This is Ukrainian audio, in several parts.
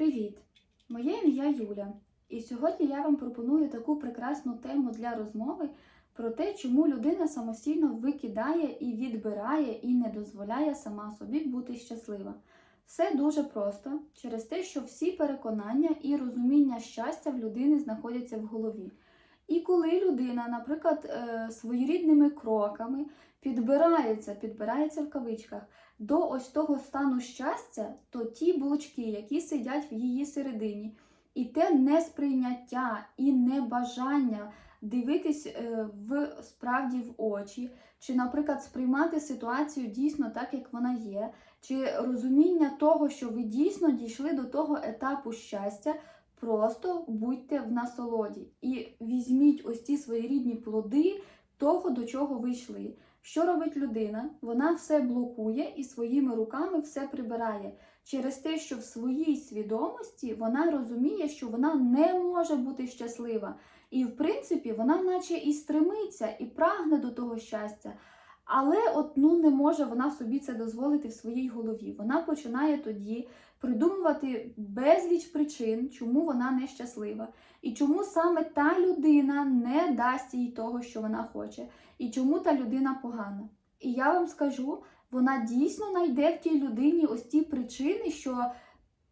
Привіт! Моє ім'я Юля, і сьогодні я вам пропоную таку прекрасну тему для розмови про те, чому людина самостійно викидає і відбирає і не дозволяє сама собі бути щаслива. Все дуже просто через те, що всі переконання і розуміння щастя в людини знаходяться в голові. І коли людина, наприклад, е, своєрідними кроками підбирається, підбирається в кавичках до ось того стану щастя, то ті блочки, які сидять в її середині, і те несприйняття і небажання дивитись е, в справді в очі, чи, наприклад, сприймати ситуацію дійсно так, як вона є, чи розуміння того, що ви дійсно дійшли до того етапу щастя. Просто будьте в насолоді і візьміть ось ці своєрідні плоди того, до чого ви йшли. Що робить людина? Вона все блокує і своїми руками все прибирає через те, що в своїй свідомості вона розуміє, що вона не може бути щаслива. І, в принципі, вона, наче і стремиться, і прагне до того щастя. Але от ну не може вона собі це дозволити в своїй голові. Вона починає тоді придумувати безліч причин, чому вона нещаслива, і чому саме та людина не дасть їй того, що вона хоче, і чому та людина погана. І я вам скажу, вона дійсно знайде в тій людині ось ті причини, що,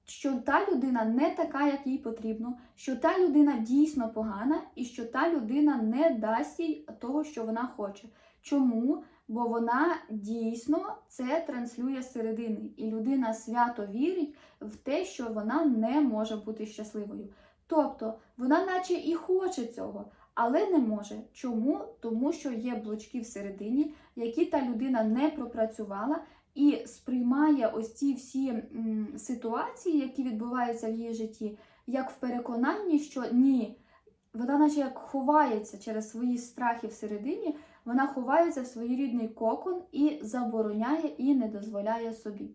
що та людина не така, як їй потрібно, що та людина дійсно погана, і що та людина не дасть їй того, що вона хоче. Чому? Бо вона дійсно це транслює середини, і людина свято вірить в те, що вона не може бути щасливою. Тобто вона, наче і хоче цього, але не може. Чому? Тому що є блочки всередині, які та людина не пропрацювала і сприймає ось ці всі м, ситуації, які відбуваються в її житті, як в переконанні, що ні. Вона, наче як ховається через свої страхи всередині, вона ховається в своєрідний кокон і забороняє і не дозволяє собі.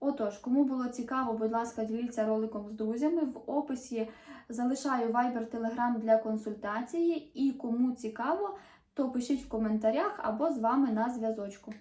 Отож, кому було цікаво, будь ласка, діліться роликом з друзями. В описі залишаю Viber Telegram для консультації. І кому цікаво, то пишіть в коментарях або з вами на зв'язочку.